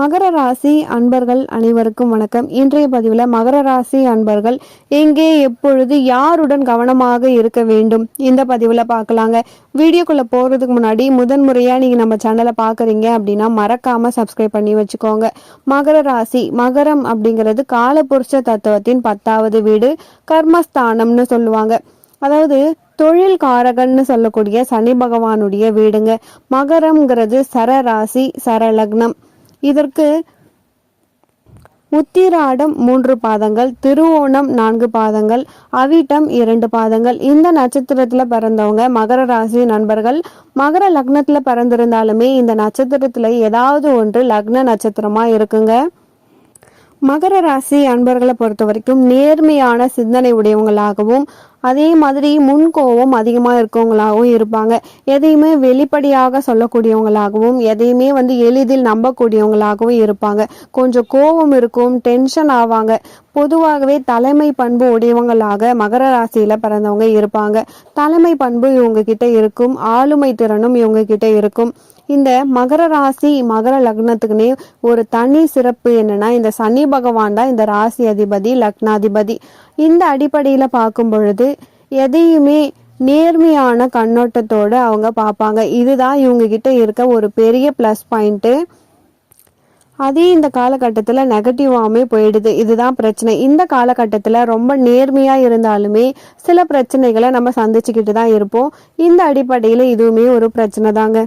மகர ராசி அன்பர்கள் அனைவருக்கும் வணக்கம். இன்றைய பதிவில் மகர ராசி அன்பர்கள் எங்கே எப்பொழுது யாருடன் கவனமாக இருக்க வேண்டும்? இந்த பதிவில் பார்க்கலாங்க. வீடியோக்குள்ளே போகிறதுக்கு முன்னாடி முதன் முறையாக நீங்கள் நம்ம சேனலை பார்க்குறீங்க அப்படின்னா மறக்காமல் சப்ஸ்கிரைப் பண்ணி வச்சுக்கோங்க. மகர ராசி மகரம் அப்படிங்கிறது காலபுருஷ தத்துவத்தின் பத்தாவது வீடு கர்மஸ்தானம்னு சொல்லுவாங்க. அதாவது தொழில் காரகன்னு சொல்லக்கூடிய சனி பகவானுடைய வீடுங்க. மகரம்ங்கிறது சரராசி சரலக்னம். இதற்கு உத்திராடம் மூன்று பாதங்கள் திருவோணம் நான்கு பாதங்கள் அவிட்டம் இரண்டு பாதங்கள். இந்த நட்சத்திரத்துல பிறந்தவங்க மகர ராசி நண்பர்கள். மகர லக்னத்துல பிறந்திருந்தாலுமே இந்த நட்சத்திரத்துல ஏதாவது ஒன்று லக்ன நட்சத்திரமா இருக்குங்க. மகர ராசி அன்பர்களை பொறுத்த வரைக்கும் நேர்மையான சிந்தனை உடையவங்களாகவும் அதே மாதிரி முன்கோபம் அதிகமாக இருக்கவங்களாகவும் இருப்பாங்க. எதையுமே வெளிப்படையாக சொல்லக்கூடியவங்களாகவும் எதையுமே வந்து எளிதில் நம்பக்கூடியவங்களாகவும் இருப்பாங்க. கொஞ்சம் கோபம் இருக்கும் டென்ஷன் ஆவாங்க. பொதுவாகவே தலைமை பண்பு உடையவங்களாக மகர ராசியில பிறந்தவங்க இருப்பாங்க. தலைமை பண்பு இவங்க கிட்ட இருக்கும் ஆளுமை திறனும் இவங்க கிட்ட இருக்கும். இந்த மகர ராசி மகர லக்னத்துக்குனே ஒரு தனி சிறப்பு என்னன்னா இந்த சனி பகவான் தான் இந்த ராசி அதிபதி லக்னாதிபதி. இந்த அடிப்படையில பார்க்கும் பொழுது எதையுமே நேர்மையான கண்ணோட்டத்தோடு அவங்க பார்ப்பாங்க. இதுதான் இவங்க கிட்ட இருக்க ஒரு பெரிய ப்ளஸ் பாயிண்ட்டு அதே இந்த காலகட்டத்தில் நெகட்டிவாகவே போயிடுது. இதுதான் பிரச்சனை. இந்த காலகட்டத்தில் ரொம்ப நேர்மையாக இருந்தாலுமே சில பிரச்சனைகளை நம்ம சந்திச்சுக்கிட்டு தான் இருப்போம். இந்த அடிப்படையில் இதுவுமே ஒரு பிரச்சனை தாங்க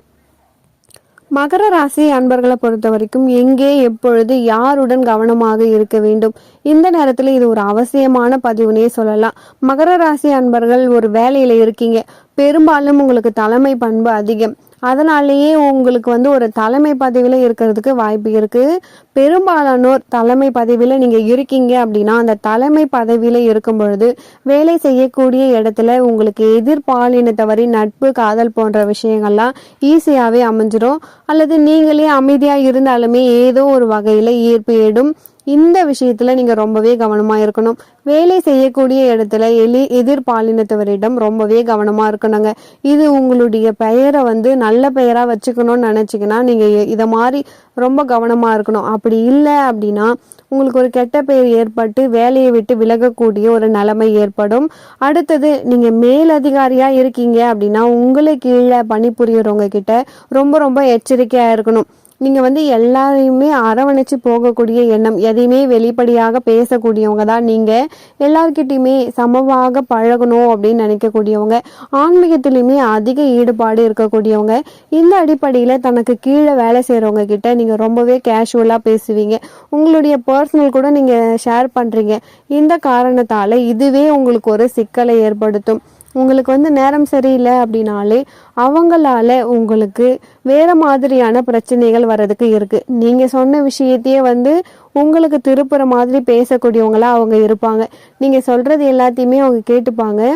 மகர ராசி அன்பர்களை பொறுத்த வரைக்கும் எங்கே எப்பொழுது யாருடன் கவனமாக இருக்க வேண்டும்? இந்த நேரத்தில் இது ஒரு அவசியமான பதிவுனே சொல்லலாம். மகர ராசி அன்பர்கள் ஒரு வேலையில் இருக்கீங்க. பெரும்பாலும் உங்களுக்கு தலைமை பண்பு அதிகம். அதனாலேயே உங்களுக்கு வந்து ஒரு தலைமை பதவியில் இருக்கிறதுக்கு வாய்ப்பு இருக்குது பெரும்பாலானோர் தலைமை பதவியில் நீங்கள் இருக்கீங்க அப்படின்னா அந்த தலைமை பதவியில் இருக்கும் பொழுது வேலை செய்யக்கூடிய இடத்துல உங்களுக்கு எதிர்பாலினத்தவரி நட்பு காதல் போன்ற விஷயங்கள்லாம் ஈஸியாகவே அமைஞ்சிடும் அல்லது நீங்களே அமைதியாக இருந்தாலுமே ஏதோ ஒரு வகையில் ஈர்ப்பு ஏடும் இந்த விஷயத்துல நீங்க ரொம்பவே கவனமா இருக்கணும். வேலை செய்யக்கூடிய இடத்துல எலி எதிர்பாலினத்தவரிடம் ரொம்பவே கவனமா இருக்கணுங்க. இது உங்களுடைய பெயரை வந்து நல்ல பெயரா வச்சுக்கணும்னு நினைச்சீங்கன்னா நீங்க இதை மாதிரி ரொம்ப கவனமா இருக்கணும். அப்படி இல்லை அப்படின்னா உங்களுக்கு ஒரு கெட்ட பெயர் ஏற்பட்டு வேலையை விட்டு விலகக்கூடிய ஒரு நிலைமை ஏற்படும். அடுத்தது நீங்க மேலதிகாரியா இருக்கீங்க அப்படின்னா உங்களை கீழே பணிபுரியறவங்க கிட்ட ரொம்ப ரொம்ப எச்சரிக்கையா இருக்கணும். நீங்கள் வந்து எல்லாரையுமே அரவணைச்சு போகக்கூடிய எண்ணம் எதையுமே வெளிப்படையாக பேசக்கூடியவங்க தான் நீங்கள் எல்லார்கிட்டையுமே சமமாக பழகணும் அப்படின்னு நினைக்கக்கூடியவங்க. ஆன்மீகத்திலையுமே அதிக ஈடுபாடு இருக்கக்கூடியவங்க. இந்த அடிப்படையில் தனக்கு கீழே வேலை செய்கிறவங்க கிட்ட நீங்கள் ரொம்பவே கேஷுவலாக பேசுவீங்க. உங்களுடைய பர்சனல் கூட நீங்கள் ஷேர் பண்ணுறீங்க இந்த காரணத்தால் இதுவே உங்களுக்கு ஒரு சிக்கலை ஏற்படுத்தும். உங்களுக்கு வந்து நேரம் சரியில்லை அப்படின்னாலே அவங்களால உங்களுக்கு வேற மாதிரியான பிரச்சனைகள் வர்றதுக்கு இருக்கு. நீங்க சொன்ன விஷயத்தையே வந்து உங்களுக்கு திருப்புற மாதிரி பேசக்கூடியவங்களா அவங்க இருப்பாங்க. நீங்க சொல்றது எல்லாத்தையுமே அவங்க கேட்டுப்பாங்க.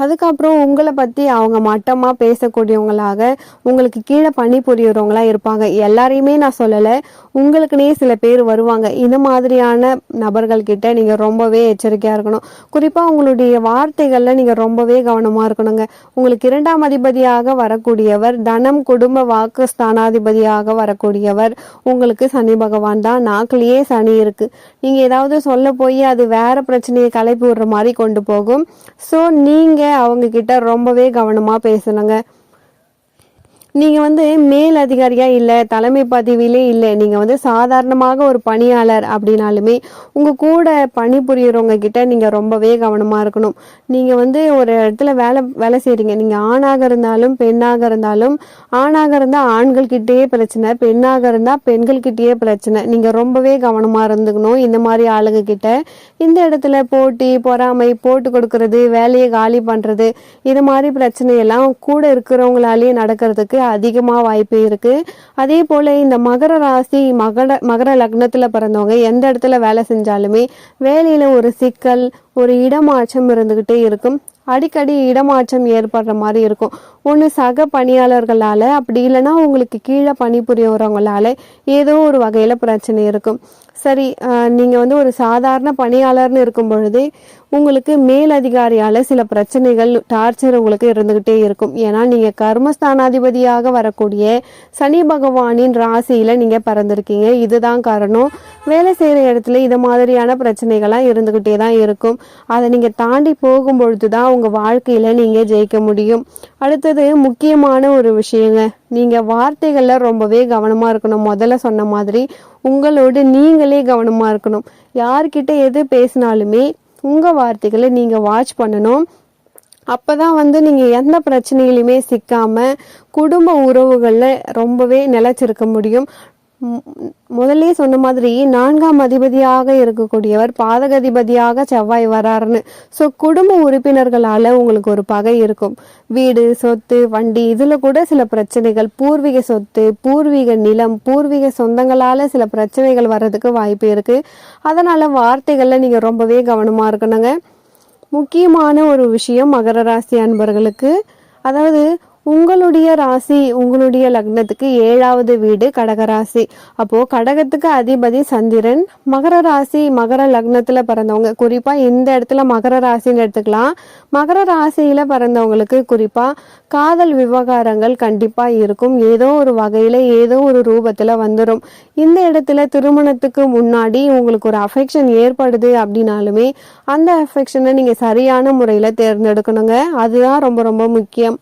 அதுக்கப்புறம் உங்களை பற்றி அவங்க மட்டமாக பேசக்கூடியவங்களாக உங்களுக்கு கீழே பணி பணிபுரியறவங்களா இருப்பாங்க. எல்லாரையுமே நான் சொல்லலை. உங்களுக்குனே சில பேர் வருவாங்க. இந்த மாதிரியான நபர்கள்கிட்ட நீங்கள் ரொம்பவே எச்சரிக்கையாக இருக்கணும். குறிப்பாக உங்களுடைய வார்த்தைகளில் நீங்கள் ரொம்பவே கவனமாக இருக்கணுங்க. உங்களுக்கு இரண்டாம் அதிபதியாக வரக்கூடியவர் தனம் குடும்ப வாக்கு ஸ்தானாதிபதியாக வரக்கூடியவர். உங்களுக்கு சனி பகவான் தான். நாக்கிலேயே சனி இருக்குது நீங்கள் ஏதாவது சொல்ல போய் அது வேறு பிரச்சனையை கலைப்பு விடுற மாதிரி கொண்டு போகும். ஸோ நீங்கள் அவங்க கிட்ட ரொம்பவே கவனமா பேசணுங்க நீங்கள் வந்து மேல் அதிகாரியாக இல்லை தலைமை பதவியிலே இல்லை நீங்கள் வந்து சாதாரணமாக ஒரு பணியாளர் அப்படின்னாலுமே உங்கள் கூட பணிபுரியறவங்க கிட்ட நீங்கள் ரொம்பவே கவனமாக இருக்கணும். நீங்கள் வந்து ஒரு இடத்துல வேலை வேலை செய்கிறீங்க நீங்கள் ஆணாக இருந்தாலும் பெண்ணாக இருந்தாலும் ஆணாக இருந்தால் ஆண்கள்கிட்டயே பிரச்சனை பெண்ணாக இருந்தால் பெண்கள்கிட்டயே பிரச்சனை. நீங்கள் ரொம்பவே கவனமாக இருந்துக்கணும். இந்த மாதிரி ஆளுங்க கிட்ட இந்த இடத்துல போட்டி பொறாமை போட்டு கொடுக்கறது வேலையை காலி பண்ணுறது இது மாதிரி பிரச்சனையெல்லாம் கூட இருக்கிறவங்களாலேயே நடக்கிறதுக்கு அதிகமாக வாய்ப்பு இருக்குது அதே போல் இந்த மகர ராசி மகர மகர லக்னத்தில் பிறந்தவங்க எந்த இடத்துல வேலை செஞ்சாலுமே வேலையில் ஒரு சிக்கல் ஒரு இடமாற்றம் இருந்துக்கிட்டே இருக்கும். அடிக்கடி இடமாற்றம் ஏற்படுற மாதிரி இருக்கும். ஒன்று சக பணியாளர்களால் அப்படி இல்லைன்னா உங்களுக்கு கீழே பணிபுரியவங்களால ஏதோ ஒரு வகையில் பிரச்சனை இருக்கும். சரி நீங்கள் வந்து ஒரு சாதாரண பணியாளர்னு இருக்கும் பொழுதே உங்களுக்கு மேலதிகாரியால் சில பிரச்சனைகள் டார்ச்சர் உங்களுக்கு இருந்துக்கிட்டே இருக்கும். ஏன்னா நீங்கள் கர்மஸ்தானாதிபதியாக வரக்கூடிய சனி பகவானின் ராசியில் நீங்கள் பிறந்திருக்கீங்க. இதுதான் காரணம். வேலை செய்கிற இடத்துல இது மாதிரியான பிரச்சனைகள்லாம் இருந்துக்கிட்டே தான் இருக்கும். அதை நீங்கள் தாண்டி போகும்பொழுது தான் உங்கள் வாழ்க்கையில் நீங்கள் ஜெயிக்க முடியும். அடுத்தது முக்கியமான ஒரு விஷயங்க. நீங்கள் வார்த்தைகளில் ரொம்பவே கவனமாக இருக்கணும். முதல்ல சொன்ன மாதிரி உங்களோடு நீங்களே கவனமா இருக்கணும். யார்கிட்ட எது பேசினாலுமே உங்க வார்த்தைகளை நீங்க வாட்ச் பண்ணணும். அப்பதான் வந்து நீங்க எந்த பிரச்சனையிலையுமே சிக்காம குடும்ப உறவுகள்ல ரொம்பவே நிலைச்சிருக்க முடியும். ம், முதல்லயே சொன்ன மாதிரி நான்காம் அதிபதியாக இருக்கக்கூடியவர் பாதகதிபதியாக செவ்வாய் வராருன்னு. ஸோ குடும்ப உறுப்பினர்களால் உங்களுக்கு ஒரு பகை இருக்கும். வீடு சொத்து வண்டி இதில் கூட சில பிரச்சனைகள் பூர்வீக சொத்து பூர்வீக நிலம் பூர்வீக சொந்தங்களால் சில பிரச்சனைகள் வர்றதுக்கு வாய்ப்பு இருக்குது அதனால் வார்த்தைகளில் நீங்கள் ரொம்பவே கவனமாக இருக்கணுங்க. முக்கியமான ஒரு விஷயம் மகர ராசி அன்பர்களுக்கு அதாவது உங்களுடைய ராசி உங்களுடைய லக்னத்துக்கு ஏழாவது வீடு கடகராசி அப்போ கடகத்துக்கு அதிபதி சந்திரன். மகர ராசி மகர லக்னத்துல பிறந்தவங்க. குறிப்பா இந்த இடத்துல மகர ராசின்னு எடுத்துக்கலாம். மகர ராசியில பிறந்தவங்களுக்கு குறிப்பா காதல் விவகாரங்கள் கண்டிப்பா இருக்கும். ஏதோ ஒரு வகையில ஏதோ ஒரு ரூபத்துல வந்துடும் இந்த இடத்துல திருமணத்துக்கு முன்னாடி உங்களுக்கு ஒரு அஃபெக்ஷன் ஏற்படுது அப்படின்னாலுமே அந்த அஃபெக்ஷனை நீங்க சரியான முறையில தேர்ந்தெடுக்கணுங்க. அதுதான் ரொம்ப ரொம்ப முக்கியம்.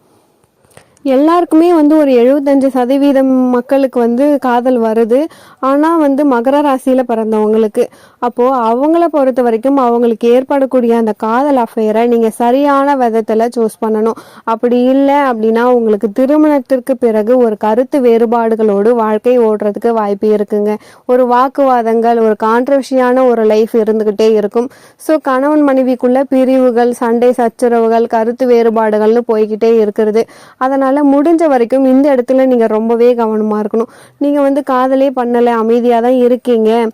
எல்லாருக்குமே வந்து ஒரு எழுபத்தஞ்சு சதவீதம் மக்களுக்கு வந்து காதல் வருது. ஆனால் வந்து மகர ராசியில் பிறந்தவங்களுக்கு. அப்போது அவங்கள பொறுத்த வரைக்கும் அவங்களுக்கு ஏற்படக்கூடிய அந்த காதல் அஃபேரை நீங்கள் சரியான விதத்தில் சூஸ் பண்ணணும். அப்படி இல்லை அப்படின்னா உங்களுக்கு திருமணத்திற்கு பிறகு ஒரு கருத்து வேறுபாடுகளோடு வாழ்க்கை ஓடுறதுக்கு வாய்ப்பு இருக்குங்க. ஒரு வாக்குவாதங்கள் ஒரு கான்ட்ரவர்ஷியான ஒரு லைஃப் இருந்துக்கிட்டே இருக்கும். ஸோ கணவன் மனைவிக்குள்ள பிரிவுகள் சண்டை சச்சரவுகள் கருத்து வேறுபாடுகள்னு போய்கிட்டே இருக்கிறது. அதனால் முடிஞ்ச வரைக்கும் இந்த இடத்துல நீங்க ரொம்பவே கவனமா இருக்கணும். நீங்க வந்து காதலே பண்ணல அமைதியாதான் இருக்கீங்க.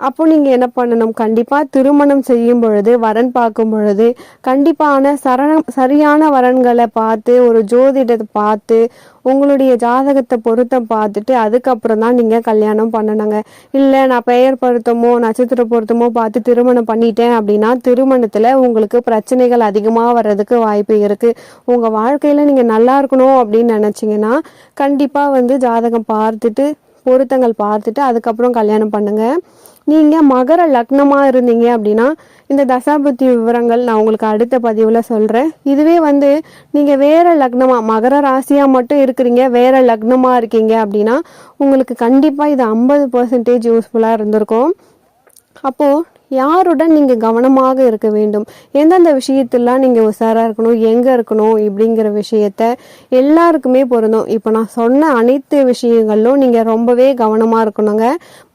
அப்போ நீங்கள் என்ன பண்ணணும்? கண்டிப்பாக திருமணம் செய்யும் பொழுது வரன் பார்க்கும் பொழுது கண்டிப்பான சரணம் சரியான வரன்களை பார்த்து ஒரு ஜோதிடத்தை பார்த்து உங்களுடைய ஜாதகத்தை பொருத்தம் பார்த்துட்டு அதுக்கப்புறம் தான் நீங்கள் கல்யாணம் பண்ணணுங்க. இல்லை நான் பெயர் பொருத்தமோ நட்சத்திர பொருத்தமோ பார்த்து திருமணம் பண்ணிட்டேன் அப்படின்னா திருமணத்தில் உங்களுக்கு பிரச்சனைகள் அதிகமாக வர்றதுக்கு வாய்ப்பு இருக்குது உங்கள் வாழ்க்கையில் நீங்கள் நல்லா இருக்கணும் அப்படின்னு நினச்சிங்கன்னா கண்டிப்பாக வந்து ஜாதகம் பார்த்துட்டு பொருத்தங்கள் பார்த்துட்டு அதுக்கப்புறம் கல்யாணம் பண்ணுங்கள் நீங்கள் மகர லக்னமாக இருந்தீங்க அப்படின்னா இந்த தசாபுத்தி விவரங்கள் நான் உங்களுக்கு அடுத்த பதிவில் சொல்கிறேன் இதுவே வந்து நீங்கள் வேற லக்னமாக மகர ராசியா மட்டும் இருக்கிறீங்க வேறு லக்னமாக இருக்கீங்க அப்படின்னா உங்களுக்கு கண்டிப்பாக இது ஐம்பது பர்சன்டேஜ் யூஸ்ஃபுல்லாக இருந்திருக்கும். அப்போது யாருடன் நீங்கள் கவனமாக இருக்க வேண்டும்? எந்தெந்த விஷயத்தெல்லாம் நீங்கள் உஷாராக இருக்கணும்? எங்கே இருக்கணும்? இப்படிங்கிற விஷயத்த எல்லாருக்குமே பொருந்தும். இப்போ நான் சொன்ன அனைத்து விஷயங்களும் நீங்கள் ரொம்பவே கவனமாக இருக்கணுங்க.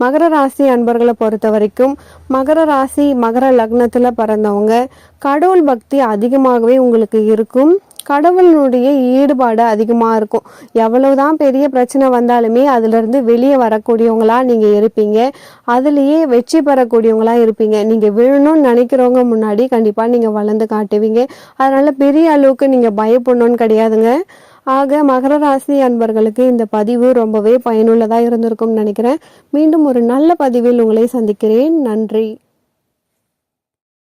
மகர ராசி அன்பர்களை பொறுத்த வரைக்கும் மகர ராசி மகர லக்னத்தில் பிறந்தவங்க கடவுள் பக்தி அதிகமாகவே உங்களுக்கு இருக்கும். கடவுளினுடைய ஈடுபாடு அதிகமாக இருக்கும். எவ்வளவுதான் பெரிய பிரச்சனை வந்தாலுமே அதுலேருந்து வெளியே வரக்கூடியவங்களா நீங்கள் இருப்பீங்க. அதுலேயே வெற்றி பெறக்கூடியவங்களா இருப்பீங்க. நீங்கள் விழணும்னு நினைக்கிறவங்க முன்னாடி கண்டிப்பாக நீங்கள் வளர்ந்து காட்டுவீங்க. அதனால பெரிய அளவுக்கு நீங்கள் பயப்படணும்னு கிடையாதுங்க. ஆக மகர ராசி அன்பர்களுக்கு இந்த பதிவு ரொம்பவே பயனுள்ளதாக இருந்திருக்கும்னு நினைக்கிறேன். மீண்டும் ஒரு நல்ல பதிவில் உங்களை சந்திக்கிறேன். நன்றி.